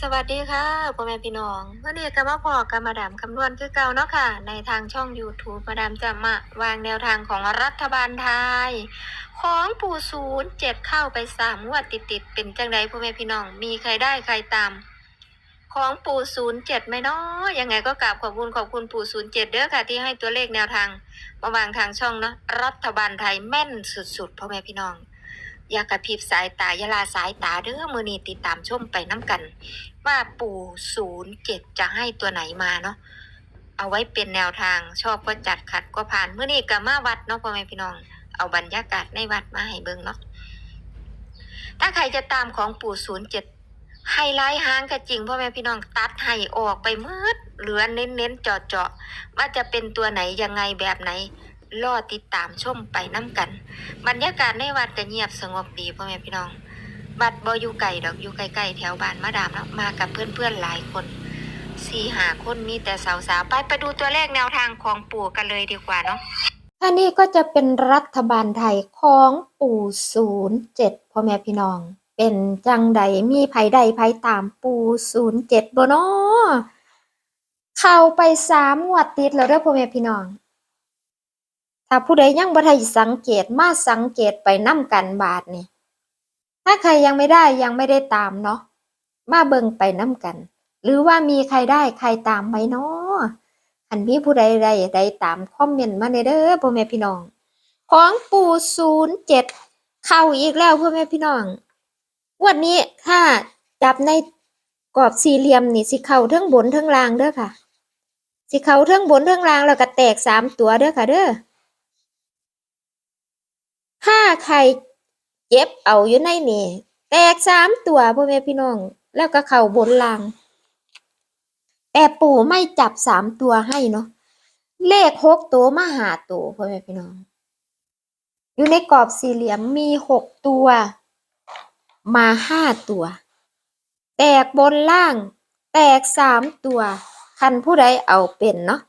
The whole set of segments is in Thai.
สวัสดีค่ะพ่อแม่พี่น้องวันนี้ก็มาพอกับมาดามคำนวณคือเก่าเนาะค่ะ ในทางช่อง YouTube มาดามจะมาวางแนวทางของรัฐบาลไทย ของปู่ศูนย์เจ็ดเข้าไปสามงวดติดๆเป็นจังไดพ่อแม่พี่น้อง มีใครได้ใครตาม ของปู่ศูนย์เจ็ดไหมเนาะยังไงก็กราบขอบคุณขอบคุณปู่ศูนย์เจ็ดเด้อค่ะ ที่ให้ตัวเลขแนวทาง มาวางทางช่องเนาะรัฐบาลไทยแม่นสุดๆพ่อแม่พี่น้อง อย่ากระพริบสายตาอย่าลาสายตาเด้อมือนีติดตามชมไปน้ำกัน ว่าปู่ศูนย์เจ็ดจะให้ตัวไหนมาเนาะเอาไว้เป็นแนวทางชอบก็จัดขัดก็ผ่านเมื่อนี้กับมาวัดเนาะพ่อแม่พี่น้อง เอาบรรยากาศในวัดมาให้เบิ่งเนาะถ้าใครจะตามของปู่ศูนย์เจ็ดไฮไลท์หางก็จริงพ่อแม่พี่น้องตัดให้ออกไปมืดเหลือเน้นๆเจาะๆว่าจะเป็นตัวไหนยังไงแบบไหน รอติดตามชมไปน้ำกัน บรรยากาศในวัดก็เงียบสงบดีพ่อแม่พี่น้องวัดบ่อยู่ไกลดอกอยู่ใกล้ๆแถวบ้านมาดามแล้วมากับเพื่อนๆหลายคนสี่หาคนมีแต่สาวๆไปไปดูตัวเลขแนวทางของปู่กันเลยดีกว่าเนาะอันนี้ก็จะเป็นรัฐบาลไทยของปู่ศูนย์เจ็ดพ่อแม่พี่น้อง เป็นจังใดมีไผใดไผตามปู่ศูนย์เจ็ดบ่นอเข้าไปสามงวดติดแล้วเด้อพ่อแม่พี่น้อง ถ้าผู้ใดยังบ่ทันสังเกตมาสังเกตไปนํกันบาทนี่ถ้าใครยังไม่ได้ยังไม่ได้ตามเนาะมาเบิ่งไปนํกัน หรือว่ามีใครได้ใครตามไหมเนาะอันมีผู้ใดใดใดตามคอมเมนต์มาในเด้อพ่อแม่พี่น้อง ของปู่ศูนย์เจ็ดเข้าอีกแล้วพ่อแม่พี่น้องวันนี้ถ้าจับในกรอบสี่เหลี่ยมนี่สิเข้าเทั้งบนเทั้งล่างเด้อค่ะ สิเข้าเทั้งบนเทั้งล่างแล้วก็แตกสามตัวเด้อค่ะเด้อ ถ้าใครเจ็บเอาอยู่ในนี่แตกสามตัวพ่อแม่พี่น้อง แล้วก็เข้าบนล่าง แต่ปู่ไม่จับสามตัวให้เนาะเลขหกตัวมาหาตัวพ่อแม่พี่น้อง อยู่ในกรอบสี่เหลี่ยมมีหกตัว มาห้าตัว แตกบนล่าง แตกสามตัวคันผู้ใดเอาเป็นเนาะ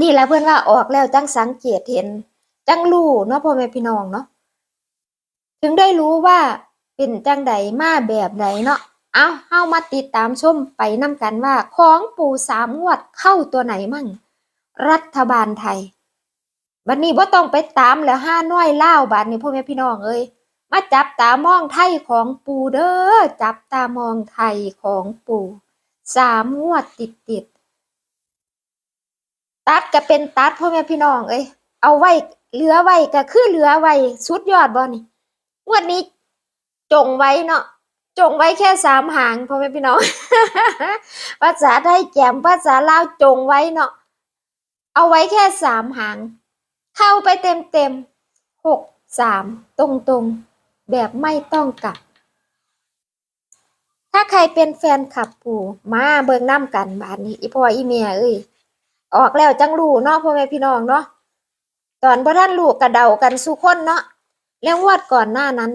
นี่แหละเพื่อนว่าออกแล้วจังสังเกตเห็น จังรู้เนาะพ่อแม่พี่น้องเนาะถึงได้รู้ว่าเป็นจังใดมาแบบใดเนาะเอาเฮามาติดตามชมไปนำกันว่า ของปู่สามงวดเข้าตัวไหนมั่ง รัฐบาลไทยบัดนี้บ่าต้องไปตามแล้วห้าน้อยเล่าบาดนี้พ่อแม่พี่น้องเอ้ยมาจับตามองไทยของปู่เด้อจับตามองไทยของปู่สามงวดติดติดตัดก็เป็นตัดพ่อแม่พี่น้องเอ้ย เอาไว้เหลือไว้ก็คือเหลือไว้สุดยอดบ่นี่งวดนี้จงไว้เนาะจงไว้แค่สามหางพ่อแม่พี่น้อง ภาษาไทยแจมภาษาลาวจงไว้เนาะเอาไว้แค่สามหาง เข้าไปเต็มเต็มหกสามตรงตรงๆแบบไม่ต้องกลับ ถ้าใครเป็นแฟนขับปู่มาเบิงน้ำกันบาทนี้อีพ่ออีเมียเอ้ยออกแล้วจังรู้เนาะพ่อแม่พี่น้องเนาะ ตอนพ่ท่านลูกกระเดากันสู้คนเนาะแล้วงวดก่อนหน้านั้น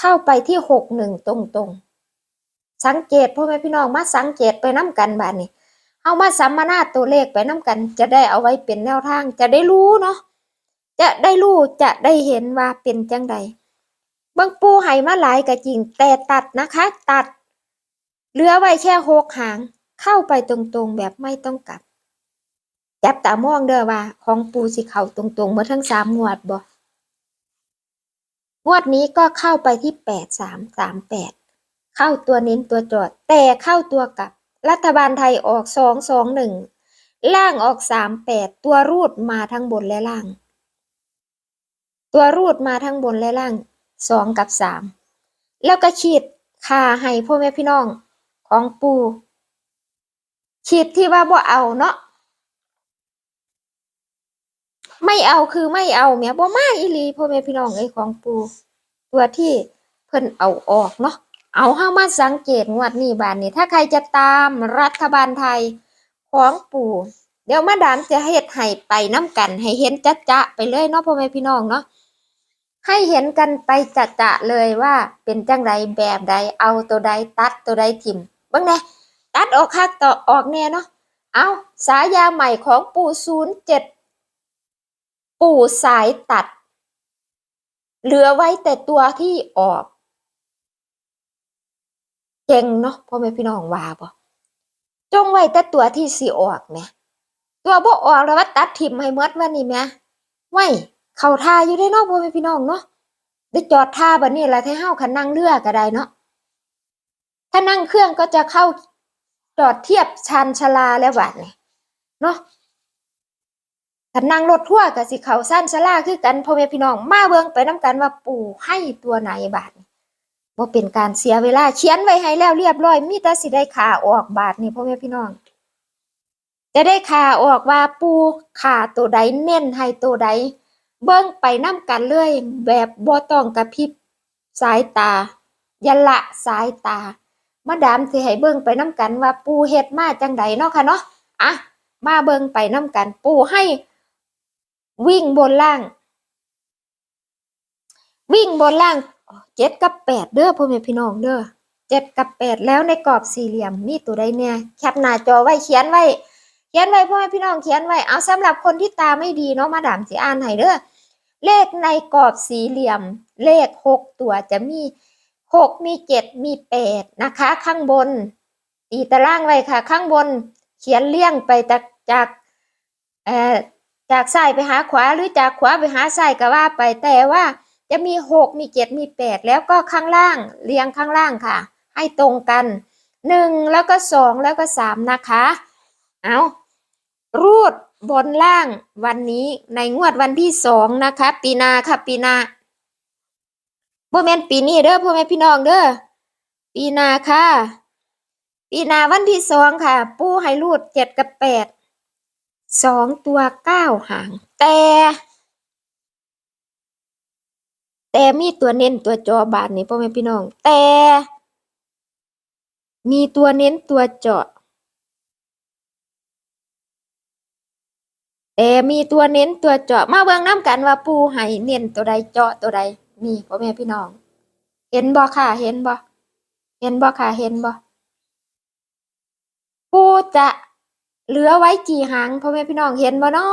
เข้าไปที่หกหนึ่งตรงๆ สังเกตพ่อแม่พี่น้องมาสังเกตไปน้ำกันบาดนี้เอามาสัมมนาตัวเลขไปน้ำกัน จะได้เอาไว้เป็นแนวทาง จะได้รู้เนาะจะได้รู้จะได้เห็นว่าเป็นจังใดบางปูให้มาหลายก็จริง แต่ตัดนะคะ ตัดเหลือไว้แค่หกหาง เข้าไปตรงๆแบบไม่ต้องกลับ จับตามองเด้อว่า ของปูสิเข้าตรงๆเมื่อทั้งสามงวดบ่งวดนี้ก็เข้าไปที่แปดสามสามแปดเข้าตัวเน้นตัวจอด แต่เข้าตัวกับรัฐบาลไทยออกสองสองหนึ่งล่างออกสามแปดตัวรูดมาทั้งบนและล่าง ตัวรูดมาทั้งบนและล่างสองกับสามแล้วก็ฉีดคาให้พ่อแม่พี่น้องของปูฉีดที่ว่าบ่เอาเนาะ ไม่เอาคือไม่เอาแหม่บ่มาอีหลีพ่อแม่พี่น้องไอ้ของปูตัวที่เพิ่นเอาออกเนาะเอาเข้ามาสังเกตงวดนี้บานนี้ ถ้าใครจะตามรัฐบาลไทยของปู่ เดี๋ยวมาดามจะเฮ็ดให้ไปน้ำกัน ให้เห็นจะจะไปเลยเนาะพ่อแม่พี่น้องเนาะให้เห็นกันไปจะจะเลยว่าเป็นจังใดแบบใดเอาตัวใดตัดตัวใดทิมบิ่งแน่ตัดออกคักต่อออกแน่เนาะเอาสายาใหม่ของปู่ศูนย์เจ็ด ปู่สายตัด เหลือไว้แต่ตัวที่ออกเก่งเนาะพ่อแม่พี่น้องว่าบ่จงไว้แต่ตัวที่สิออกแหมตัวบ่ออกแล้วว่าตัดทิ่มให้หมดว่านี่แหมไว้เข้าท่าอยู่ได้เนาะพ่อแม่พี่น้องเนาะได้จอดท่าบัดนี้ละให้เฮาคันนั่งเรือก็ได้เนาะถ้านั่งเครื่องก็จะเข้าจอดเทียบชานชลาแล้วบัดนี้เนาะ ถ้านั่งรถทั่วร์ก็สิเข้าชานชาลาคือกันพ่อแม่พี่น้องมาเบิ่งไปนํกันว่าปู่ให้ตัวไหนบาดนี้บ่เป็นการเสียเวลาเขียนไว้ให้แล้วเรียบร้อย มีแต่สิได้ขาออกบาทนี่พ่อแม่พี่น้อง จะได้ขาออกว่าปูขาตัวใดเน้นให้ตัวใด เบิ่งไปนํกันเลยแบบบ่ต้องกระพริบสายตายาละสายตามาดามสิให้เบิ่งไปนํกันว่าปูเฮ็ดมาจังใดเนาะค่ะเนาะอะมาเบิ่งไปนํกันปูให้ วิ่งบนล่าง วิ่งบนล่างเจ็ดกับแปดเด้อพ่อแม่พี่น้องเด้อเจ็ดกับแปดแล้วในกรอบสี่เหลี่ยมมีตัวใดเนี่ยแคปหน้าจอไว้เขียนไว้เขียนไว้พ่อแม่พี่น้องเขียนไว้เอาสำหรับคนที่ตาไม่ดีเนาะมาดามสิอ่านให้เด้อเลขในกรอบสี่เหลี่ยม เลขหกตัวจะมีหกมีเจ็ดมีแปดนะคะ ข้างบนตีตารางไว้ค่ะ ข้างบนเขียนเลี่ยงไปจากจากเอ่อ จากซ้ายไปหาขวาหรือจากขวาไปหาซ้ายก็ว่าไปแต่ว่าจะมีหกมีเจ็ดมีแปดแล้วก็ข้างล่างเรียงข้างล่างค่ะ ให้ตรงกันหนึ่งแล้วก็สองแล้วก็สามนะคะ เอารูดบนล่างวันนี้ในงวดวันที่สองนะคะ ปีนาค่ะปีนาพ่อแม่นปีนี้เด้อพ่อแม่พี่น้องเด้อปีนาค่ะ ปีนาวันที่สองค่ะ ปูให้รูดเจ็ดกับแปด สองตัวเก้าหาง แต่ แต่มีตัวเน้นตัวจอบาทนี่พ่อแม่พี่น้อง แต่ มีตัวเน้นตัวเจาะ แต่มีตัวเน้นตัวเจาะ มาเบิ่งน้ำกันว่าปูให้เน้นตัวใดเจาะตัวใดนี่พ่อแม่พี่น้อง เห็นบ่ค่ะ เห็นบ่เห็นบ่ค่ะ เห็นบ่ปูจะ เหลือไว้กี่หางพ่อแม่พี่น้องเห็นบ่นอ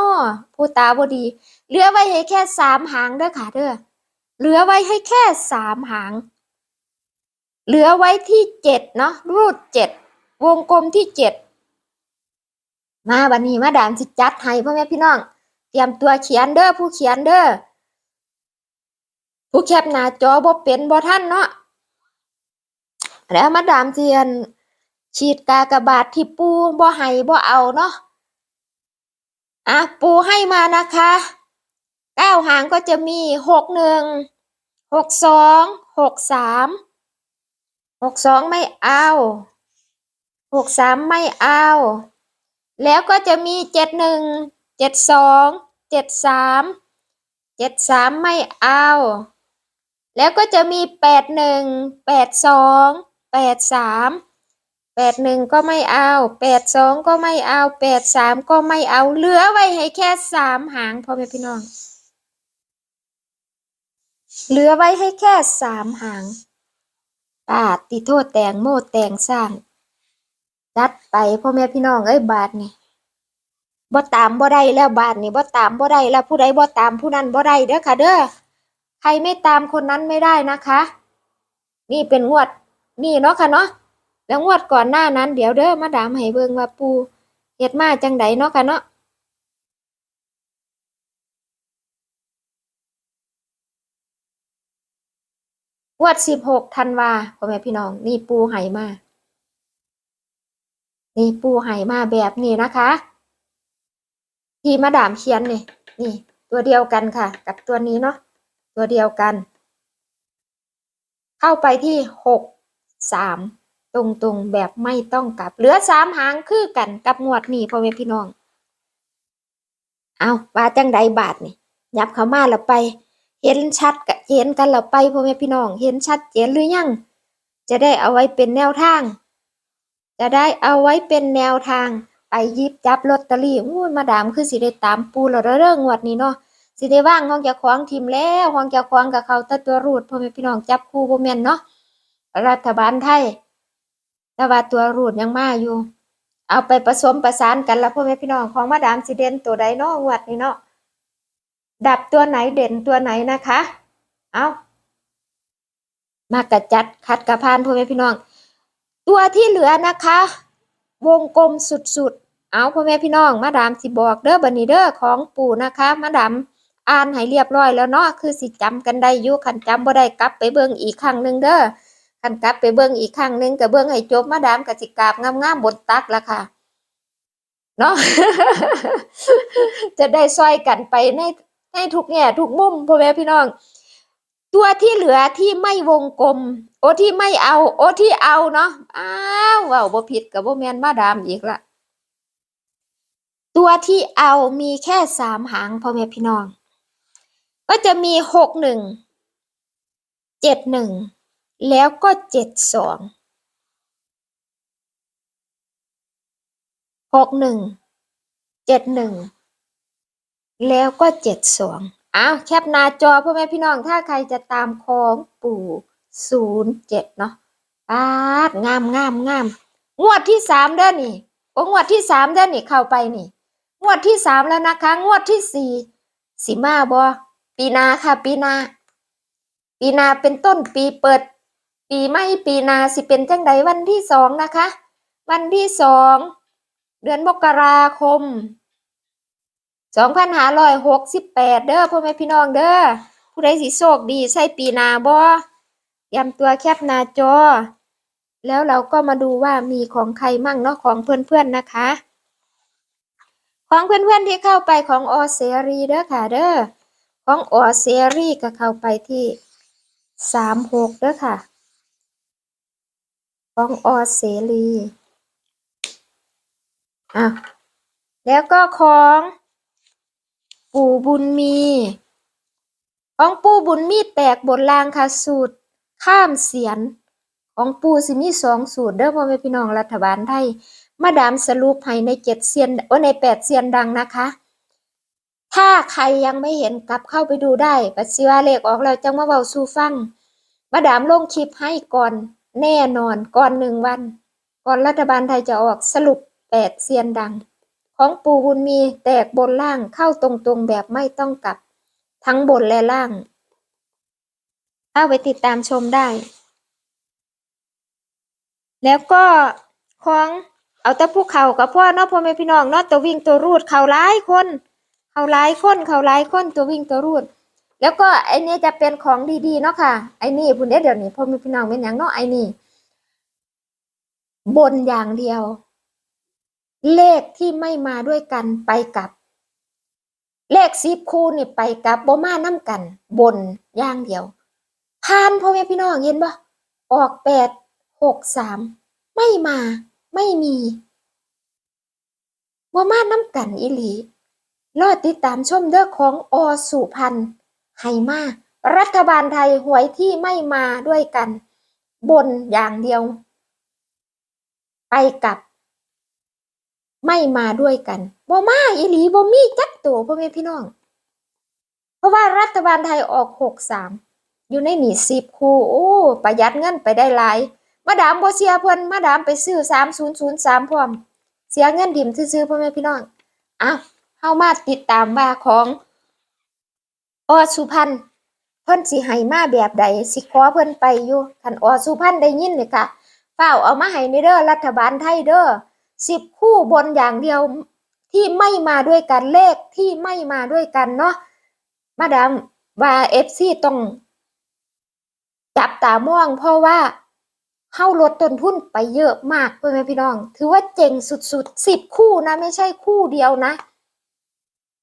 ผู้ตาบ่ดี เหลือไว้ให้แค่สามหางเด้อค่ะเด้อเหลือไว้ให้แค่สามหาง เหลือไว้ที่เจ็ดเนาะรูดเจ็ดวงกลมที่เจ็ดมาบันนี้มาดามสิจัดให้พ่อแม่พี่น้อง เตรียมตัวเขียนเด้อผู้เขียนเด้อผู้แคปหน้าจอบ่เป็นบ่ท่านเนาะแล้วมาดามเทียน ฉีดกากบาทที่ปูบ่ให้บ่เอาเนาะอะปูให้มานะคะเก้าหางก็จะมีหกหนึ่งหกสองหกสามหกสองไม่เอาหกสามไม่เอา แล้วก็จะมีเจ็ดหนึ่งเจ็ดสองเจ็ดสามเจ็ดสามไม่เอา แล้วก็จะมีแปดหนึ่งแปดสองแปดสาม แปดหนึ่งก็ไม่เอาแปดสองก็ไม่เอาแปดสามก็ไม่เอา เหลือไว้ให้แค่สามหางพ่อแม่พี่น้อง เหลือไว้ให้แค่สามหางปาดติโทษแตงโมแตงสร้างจัดไปพ่อแม่พี่น้องเอ้ยบาทนี่บ่ตามบ่ได้แล้วบาทนี่บ่ตามบ่ได้แล้วผู้ใดบ่ตามผู้นั้นบ่ได้เด้อค่ะ เด้อใครไม่ตามคนนั้นไม่ได้นะคะ นี่เป็นงวดนี่เนาะค่ะเนาะ แล้วงวดก่อนหน้านั้น เดี๋ยวเด้อมาดามให้เบิ่งว่าปูเฮ็ดมาจังไดเนาะค่ะเนาะงวดสิบหกธันวาพ่อแม่พี่น้อง นี่ปูไหมา นี่ปูไหมาแบบนี้นะคะ ที่มาดามเขียนนี่นี่ ตัวเดียวกันค่ะ กับตัวนี้เนาะตัวเดียวกัน เข้าไปที่หกสาม ตรงๆแบบไม่ต้องกลับ เหลือสามหางคือกันกับงวดนี้พ่อแม่พี่น้อง เอาว่าจังใดบาทนี่ยับเข้ามาแล้วไป เห็นชัดกะเห็นกันแล้วไปพ่อแม่พี่น้อง เห็นชัดเจนหรือยัง จะได้เอาไว้เป็นแนวทาง จะได้เอาไว้เป็นแนวทาง ไปยิบจับลอตเตอรี่อู้มาดามคือสิได้ตามปูแล้วเรื่องงวดนี้เนาะสิได้ว่างห้องจะคว้าของทีมแล้วห้องจะคว้าของกับเขาแตะตัวรูดพ่อแม่พี่น้องจับคู่บ่แม่นเนาะรัฐบาลไทย แต่ว่าตัวรูดยังมาอยู่ เอาไปผสมประสานกันแล้วพ่อแม่พี่น้องของมาดามสิเด่นตัวใดเนาะงวดนี้เนาะดับตัวไหนเด่นตัวไหนนะคะ เอามากระจัดคัดกระพานพ่อแม่พี่น้อง ตัวที่เหลือนะคะ วงกลมสุดๆ เอาพ่อแม่พี่น้อง มาดามสิบอกเด้อบันนี้เด้อของปู่นะคะ มาดามอ่านให้เรียบร้อยแล้วเนาะคือสิจำกันได้ยู่คันจำบ่ได้กลับไปเบิ่งอีกครั้งหนึ่งเด้อ คันกลับไปเบิ่งอีกครั้งหนึงก็เบิ่งให้จบมาดามก็สิกาบงามๆบนตักละค่ะเนาะจะได้ซอยกันไปในในทุกแง่ทุกมุมพ่อแม่พี่น้อง ตัวที่เหลือที่ไม่วงกลม โอที่ไม่เอา โอที่เอาเนาะอ้าวว้าบ่ผิดกับบ่แมนมาดามอีกละตัวที่เอามีแค่สามหางพ่อแม่พี่น้อง ก็จะมีหกหนึ่งเจ็ดหนึ่ง แล้วก็เจ็ดสองหกหนึ่งเจ็ดหนึ่งแล้วก็เจ็ดสองอ้าวแคปหน้าจอพ่อแม่พี่น้องถ้าใครจะตามของปู่ศูนย์เจ็ดเนาะปาดงามงามงามงวดที่สามเด้อนี่โอ้งวดที่สามเด้อนี่เข้าไปนี่ งวดที่สามแล้วนะคะ งวดที่สี่สิมาบอปีนาค่ะ ปีนาปีนาเป็นต้นปีเปิด ปีไม่ปีนาสิเป็นจังใดวันที่สองนะคะ วันที่สองเดือนมกราคมสองพันห้าร้อยหกสิบแปดเด้อพ่อแม่พี่น้องเด้อผู้ใดสิโชคดีใช่ปีนาบอยำตัวแคปหน้าจอ แล้วเราก็มาดูว่ามีของใครมั่งเนาะของเพื่อนๆนะคะ ของเพื่อนๆที่เข้าไปของออเซรีเด้อค่ะเด้อของออเซรีก็เข้าไปที่สามหกเด้อค่ะ ของออเซรีอะแล้วก็ของปู่บุญมี ของปู่บุญมีแตกบนรางค่ะสูตร ข้ามเสียน ของปู่สิมีสองสูตรเด้อพ่อแม่พี่น้องรัฐบาลไทย มาดามสรุปให้ในเจ็ดเซียนโอ้ในแปดเซียนดังนะคะ ถ้าใครยังไม่เห็นกลับเข้าไปดูได้ปัสสิวาเลขออกแล้วจังมาเบาสู่ฟัง มาดามลงคลิปให้ก่อน แน่นอนก่อนหนึ่งวัน ก่อนรัฐบาลไทยจะออกสรุปแปดเซียนดัง ของปูบุญมีแตกบนล่างเข้าตรงๆแบบไม่ต้องกลับ ทั้งบนและล่างเข้าไปติดตามชมได้ แล้วก็ของเอาแต่ภูเขากับพ่อเนาะพ่อแม่พี่น้องเนาะตัววิ่งตัวรูดเขาหลายคน เขาหลายคนเขาหลายคนตัววิ่งตัวรูด แล้วก็ไอ้นี่จะเป็นของดีๆเนาะค่ะ ไอ้นี่พุ่นเด้อเดี๋ยวนี้พ่อม่พี่น้องเป็นอย่างเนาะไอ้นี่ บนอย่างเดียว เลขที่ไม่มาด้วยกันไปกับ เลขสิบคู่นี่ไปกับบ่มาน้ำกัน บนอย่างเดียวผ่านพ่อแม่พี่น้องเห็นบ่ออกแปดหกสามไม่มาไม่มีว่มาน้ำกันอีหลีรอติดตามชมเด้อของอสุพันธ์ ไหมา รัฐบาลไทยหวยที่ไม่มาด้วยกัน บนอย่างเดียว ไปกับ ไม่มาด้วยกันบ่มาอีหลีบ่มีจักตัวพ่อแม่พี่น้อง เพราะว่ารัฐบาลไทยออกหกสามอยู่ในหนีสิบคู่โอ้ประหยัดเงินไปได้หลายมาดามบ่เสียเพิ่นมาดามไปซื้อสามศูนย์ศูนย์สามพร้อม เสียเงินดิ่มซื้อๆพ่อแม่พี่น้องอ้าวเฮามาติดตามว่าของ อสุพันเพิ่นสิให้มาแบบใดสิขอเพิ่นไปอยู่คันอสุพันได้ยินนี่ค่ะเฝ้าเอามาให้ในเด้อรัฐบาลไทยเด้อสิบคู่บนอย่างเดียวที่ไม่มาด้วยกันเลขที่ไม่มาด้วยกันเนาะมาดามว่า FC ต้องจับตามองเพราะว่าเฮาลดต้นทุนไปเยอะมากเพื่อนพี่น้อง ถือว่าเจ๋งสุดๆสิบคู่นะ ไม่ใช่คู่เดียวนะ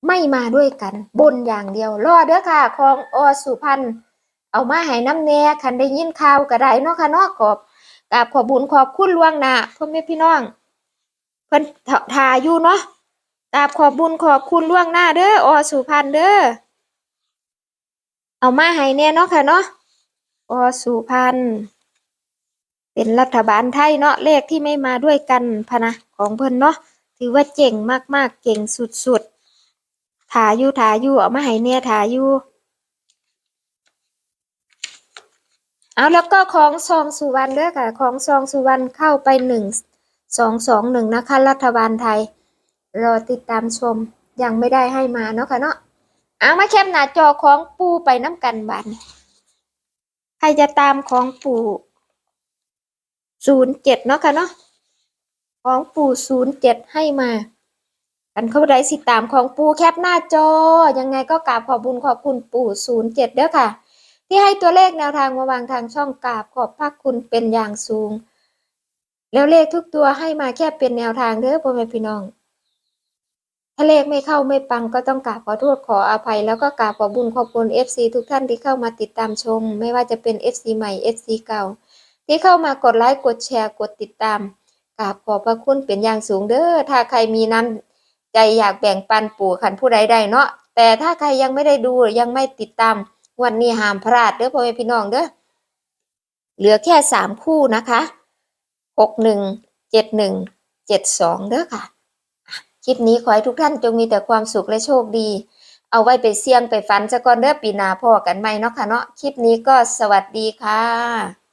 ไม่มาด้วยกัน บนอย่างเดียว รอเด้อค่ะ ของอสุพันธ์เอามาให้น้ำแน่คันได้ยินข่าวก็ได้เนาะค่ะเนาะขอบกราบขอบบุญขอบคุณล่วงหน้าพ่อแม่พี่น้องเพิ่นทาอยู่เนาะกราบขอบบุญขอบคุณล่วงหน้าเด้ออสุพันธ์เด้อเอามาให้แน่เนาะค่ะเนาะอสุพันธ์เป็นรัฐบาลไทยเนาะเลขที่ไม่มาด้วยกันพะนะของเพิ่นเนาะถือว่าเจ๋งมากๆเก่งสุดๆ ถาอยู่ถาอยู่เอามาให้เนี่ยถาอยู่เอาแล้วก็ของซองสุวรรณเด้อค่ะ ของซองสุวรรณเข้าไปหนึ่งสองสองหนึ่งนะคะ รัฐบาลไทย รอติดตามชมยังไม่ได้ให้มาเนาะค่ะเนาะเอามาแคปหน้าจอของปูไปน้ำกันบานใครจะตามของปู่ศูนย์เจ็ดเนาะค่ะเนาะของปู่ศูนย์เจ็ดให้มา กันเข้าได้สิตามของปู่แคปหน้าจอ ยังไงก็กราบขอบบุญขอบคุณปู่ศูนย์เจ็ดเด้อค่ะ ที่ให้ตัวเลขแนวทางมาวางทางช่องกราบขอบพระคุณเป็นอย่างสูง แล้วเลขทุกตัวให้มาแค่เป็นแนวทางเด้อพ่อแม่พี่น้อง ถ้าเลขไม่เข้าไม่ปังก็ต้องกราบขอโทษขออภัย แล้วก็กราบขอบุญขอบคุณ FC ทุกท่านที่เข้ามาติดตามชม ไม่ว่าจะเป็น FC ใหม่ FC เก่า ที่เข้ามากดไลค์กดแชร์กดติดตามกราบขอบพระคุณเป็นอย่างสูงเด้อถ้าใครมีน้ำ ใจอยากแบ่งปันปู่ขันผู้ใดได้เนาะแต่ถ้าใครยังไม่ได้ดูยังไม่ติดตาม วันนี้ห้ามพลาดเด้อพ่อแม่พี่น้องเด้อเหลือแค่สามคู่นะคะหกหนึ่งเจ็ดหนึ่งเจ็ดสองเด้อค่ะคลิปนี้ขอให้ทุกท่านจงมีแต่ความสุขและโชคดี เอาไว้ไปเสี่ยงไปฝันซะก่อนเด้อปีนาพ่อกันใหมเนาะค่ะเนาะคลิปนี้ก็สวัสดีค่ะ